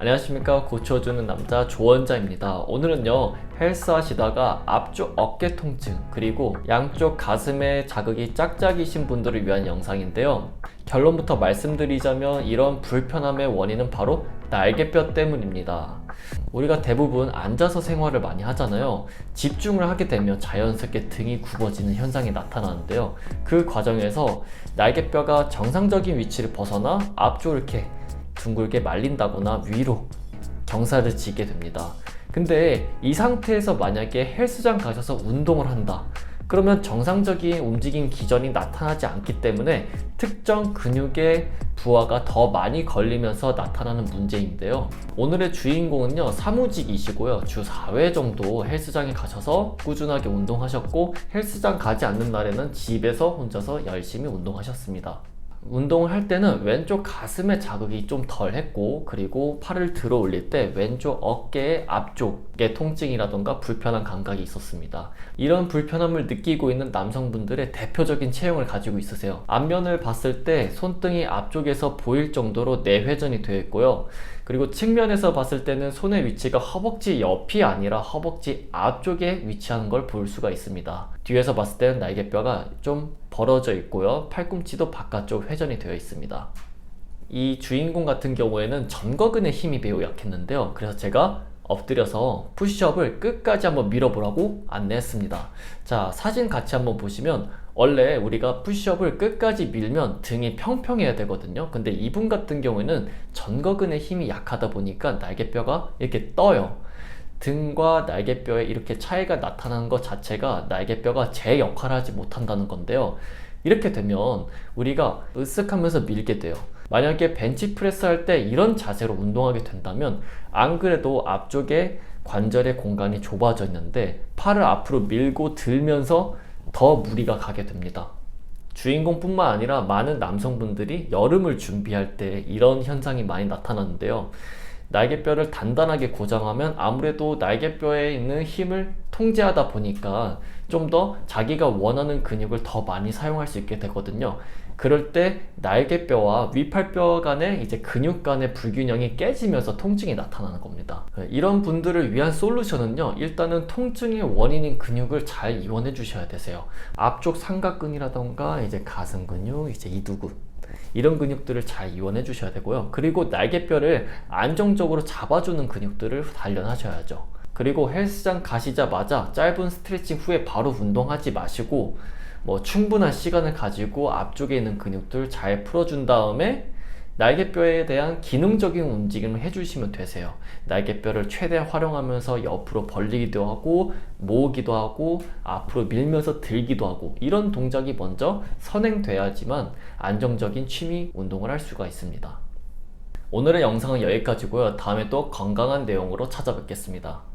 안녕하십니까. 고쳐주는 남자 조원자입니다. 오늘은요 헬스 하시다가 앞쪽 어깨 통증 그리고 양쪽 가슴에 자극이 짝짝이신 분들을 위한 영상인데요. 결론부터 말씀드리자면 이런 불편함의 원인은 바로 날개뼈 때문입니다. 우리가 대부분 앉아서 생활을 많이 하잖아요. 집중을 하게 되면 자연스럽게 등이 굽어지는 현상이 나타나는데요. 그 과정에서 날개뼈가 정상적인 위치를 벗어나 앞쪽을 이렇게 둥글게 말린다거나 위로 경사를 지게 됩니다. 근데 이 상태에서 만약에 헬스장 가셔서 운동을 한다. 그러면 정상적인 움직임 기전이 나타나지 않기 때문에 특정 근육의 부하가 더 많이 걸리면서 나타나는 문제인데요. 오늘의 주인공은요, 사무직이시고요. 주 4회 정도 헬스장에 가셔서 꾸준하게 운동하셨고, 헬스장 가지 않는 날에는 집에서 혼자서 열심히 운동하셨습니다. 운동을 할 때는 왼쪽 가슴에 자극이 좀 덜 했고 그리고 팔을 들어 올릴 때 왼쪽 어깨의 앞쪽에 통증이라던가 불편한 감각이 있었습니다. 이런 불편함을 느끼고 있는 남성분들의 대표적인 체형을 가지고 있으세요. 앞면을 봤을 때 손등이 앞쪽에서 보일 정도로 내회전이 되어 있고요. 그리고 측면에서 봤을 때는 손의 위치가 허벅지 옆이 아니라 허벅지 앞쪽에 위치하는 걸 볼 수가 있습니다. 뒤에서 봤을 때는 날개뼈가 좀 벌어져 있고요. 팔꿈치도 바깥쪽 회전이 되어 있습니다. 이 주인공 같은 경우에는 전거근의 힘이 매우 약했는데요. 그래서 제가 엎드려서 푸시업을 끝까지 한번 밀어보라고 안내했습니다. 자, 사진 같이 한번 보시면 원래 우리가 푸시업을 끝까지 밀면 등이 평평해야 되거든요. 근데 이분 같은 경우에는 전거근의 힘이 약하다 보니까 날개뼈가 이렇게 떠요. 등과 날개뼈에 이렇게 차이가 나타나는 것 자체가 날개뼈가 제 역할을 하지 못한다는 건데요. 이렇게 되면 우리가 으쓱하면서 밀게 돼요. 만약에 벤치프레스 할 때 이런 자세로 운동하게 된다면 안 그래도 앞쪽에 관절의 공간이 좁아져 있는데 팔을 앞으로 밀고 들면서 더 무리가 가게 됩니다. 주인공뿐만 아니라 많은 남성분들이 여름을 준비할 때 이런 현상이 많이 나타나는데요. 날개뼈를 단단하게 고정하면 아무래도 날개뼈에 있는 힘을 통제하다 보니까 좀 더 자기가 원하는 근육을 더 많이 사용할 수 있게 되거든요. 그럴 때 날개뼈와 위팔뼈 간의 이제 근육 간의 불균형이 깨지면서 통증이 나타나는 겁니다. 이런 분들을 위한 솔루션은요, 일단은 통증의 원인인 근육을 잘 이완해 주셔야 되세요. 앞쪽 삼각근이라던가 이제 가슴 근육, 이제 이두근, 이런 근육들을 잘 이완해 주셔야 되고요. 그리고 날개뼈를 안정적으로 잡아주는 근육들을 단련하셔야죠. 그리고 헬스장 가시자마자 짧은 스트레칭 후에 바로 운동하지 마시고 뭐 충분한 시간을 가지고 앞쪽에 있는 근육들 잘 풀어준 다음에 날개뼈에 대한 기능적인 움직임을 해주시면 되세요. 날개뼈를 최대한 활용하면서 옆으로 벌리기도 하고 모으기도 하고 앞으로 밀면서 들기도 하고 이런 동작이 먼저 선행돼야지만 안정적인 취미 운동을 할 수가 있습니다. 오늘의 영상은 여기까지고요. 다음에 또 건강한 내용으로 찾아뵙겠습니다.